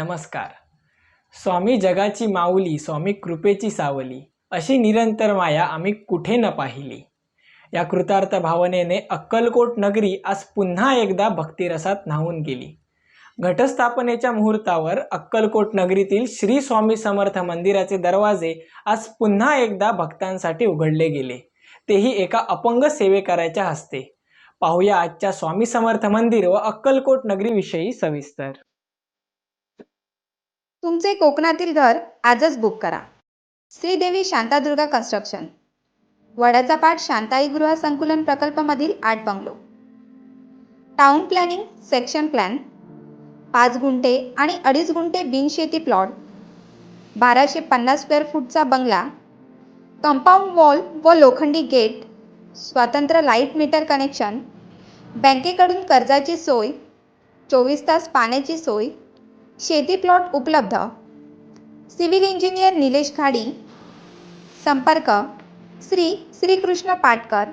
नमस्कार. स्वामी जगाची माऊली स्वामी कृपेची सावली अशी निरंतर माया आम्ही कुठे न पाहिली? या कृतार्थ भावनेने अक्कलकोट नगरी आज पुन्हा एकदा भक्तिरसात न्हावून गेली. घटस्थापनेच्या मुहूर्तावर अक्कलकोट नगरीतील श्री स्वामी समर्थ मंदिराचे दरवाजे आज पुन्हा एकदा भक्तांसाठी उघडले गेले. तेही एका अपंग सेवेकराच्या हस्ते. पाहूया आजच्या स्वामी समर्थ मंदिर व अक्कलकोट नगरीविषयी सविस्तर. तुमचे कोकणातील घर आजच बुक करा. श्रीदेवी शांतादुर्गा कन्स्ट्रक्शन वडाचा पाठ शांताई गृह संकुलन प्रकल्पामधील आठ bungalow town planning section plan पाच गुंठे आणि अडीच गुंठे बिनशेती प्लॉट बाराशे पन्नास स्क्वेअर फूटचा बंगला कंपाऊंड वॉल व लोखंडी गेट स्वतंत्र लाइट मीटर कनेक्शन बँकेकडून कर्जाची सोय. चोवीस तास पाण्याची सोय. शेती प्लॉट उपलब्ध. सिव्हिल इंजिनियर निलेश खाडी संपर्क श्री श्रीकृष्ण पाटकर.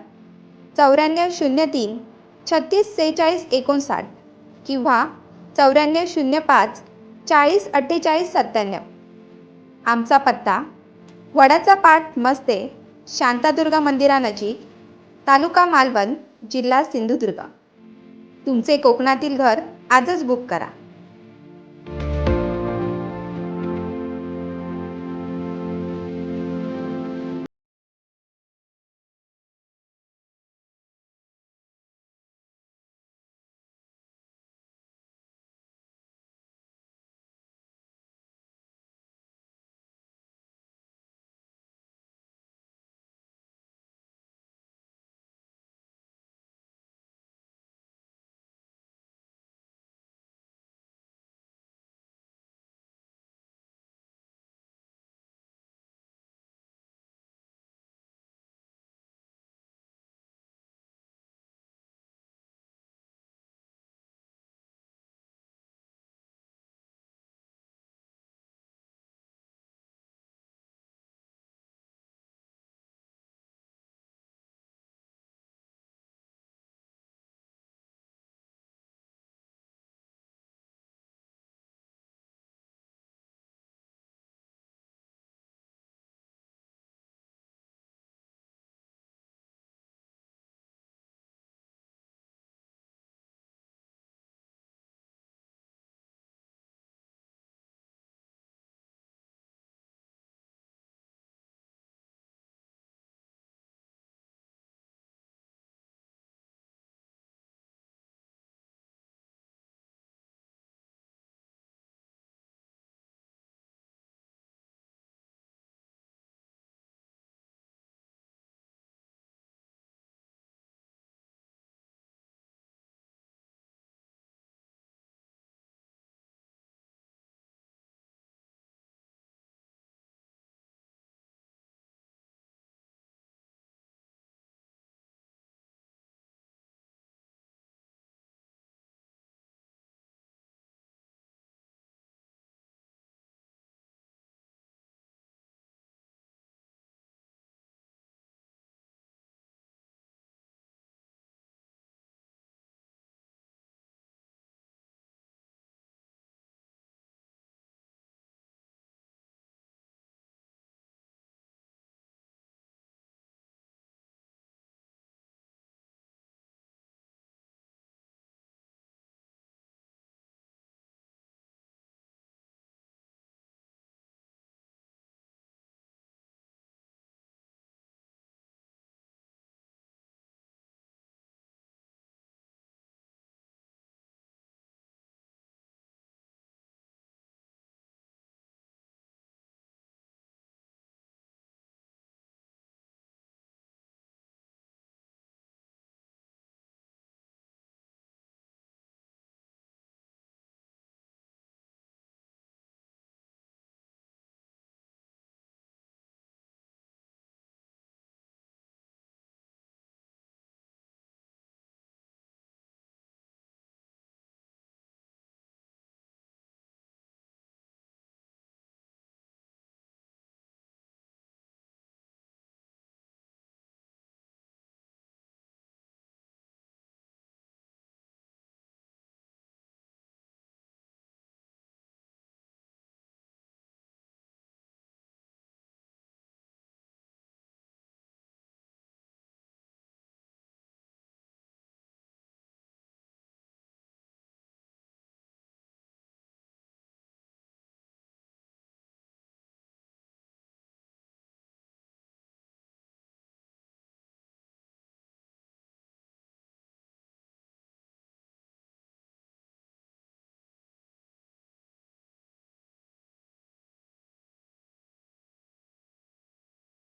चौऱ्याण्णव शून्य तीन छत्तीस सेहेचाळीस एकोणसाठ किंवा चौऱ्याण्णव शून्य पाच चाळीस अठ्ठेचाळीस सत्त्याण्णव. आमचा पत्ता वडाचा पाठ मस्ते शांतादुर्गा मंदिरानजीक तालुका मालवण जिल्हा सिंधुदुर्ग. तुमचे कोकणातील घर आजच बुक करा.